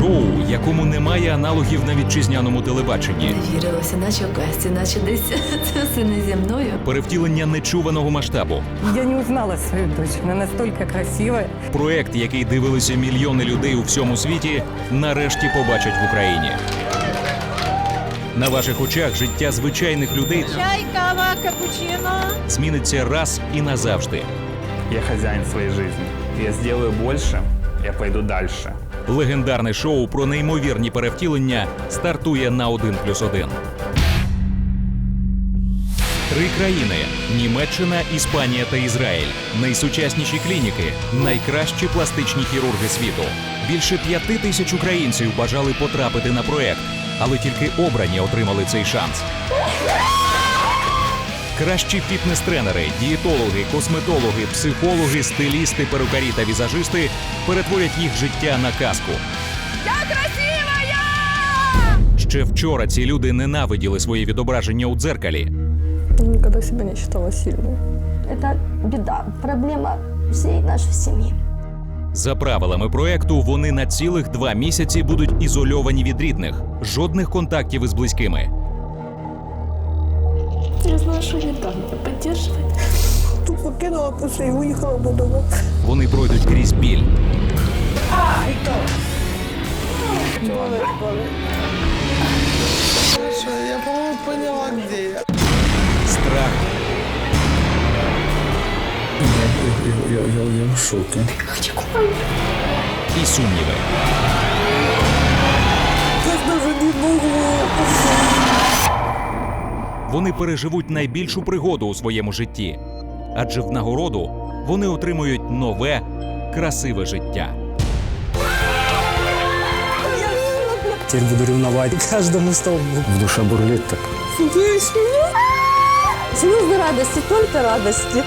Шоу, якому немає аналогів на вітчизняному телебаченні. Не вірилося, наче в касті, наче десь це все не зі мною. Перевтілення нечуваного масштабу. Я не узнала свою дочь. Она настолько красивая. Проект, який дивилися мільйони людей у всьому світі, нарешті побачать в Україні. На ваших очах життя звичайних людей Чай, кава, капучино. зміниться раз і назавжди. Я хозяин своей жизни. Я сделаю больше, я пойду дальше. Легендарне шоу про неймовірні перевтілення стартує на 1 плюс 1. Три країни: Німеччина, Іспанія та Ізраїль. Найсучасніші клініки, найкращі пластичні хірурги світу. Більше п'яти тисяч українців бажали потрапити на проект, але тільки обрані отримали цей шанс. Кращі фітнес-тренери, дієтологи, косметологи, психологи, стилісти, перукарі та візажисти перетворять їх життя на казку. Я красива! Ще вчора ці люди ненавиділи своє відображення у дзеркалі. Никогда себя не считала сильной. Это беда, проблема всей нашей семьи. За правилами проекту, вони на цілих два місяці будуть ізольовані від рідних, жодних контактів із близькими. Я знаю, что не так меня поддерживать. Тут покинула после и уехала бы дома. Вони пройдуть крізь біль, Хорошо, я, по-моему, поняла, где я. страх Я, я, я, я в шоке. і сумніви. Вони переживуть найбільшу пригоду у своєму житті, адже в нагороду вони отримують нове, красиве життя. Теперь буду ревновать каждому столбу. В душе бурлит так. Слезы радости, только радости.